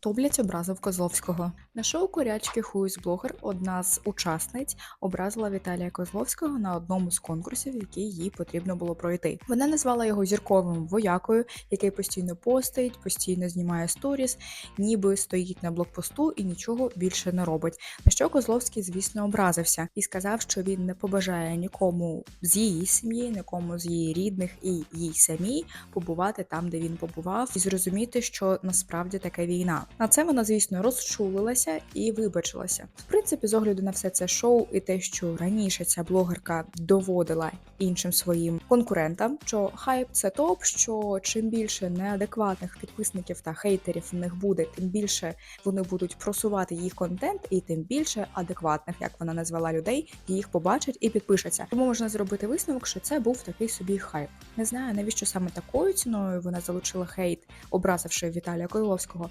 Хто блять образив Козловського? На шоу Корячки Хуйс блогер одна з учасниць образила Віталія Козловського на одному з конкурсів, який їй потрібно було пройти. Вона назвала його зірковим воякою, який постійно постить, постійно знімає сторіс, ніби стоїть на блокпосту і нічого більше не робить. На що Козловський, звісно, образився і сказав, що він не побажає нікому з її сім'ї, нікому з її рідних і їй самій побувати там, де він побував, і зрозуміти, що насправді таке війна. На це вона, звісно, розчулилася і вибачилася. В принципі, з огляду на все це шоу і те, що раніше ця блогерка доводила іншим своїм конкурентам, що хайп це топ, що чим більше неадекватних підписників та хейтерів в них буде, тим більше вони будуть просувати їх контент, і тим більше адекватних, як вона назвала людей, їх побачать і підпишаться. Тому можна зробити висновок, що це був такий собі хайп. Не знаю навіщо саме такою ціною вона залучила хейт, образивши Віталія Койловського.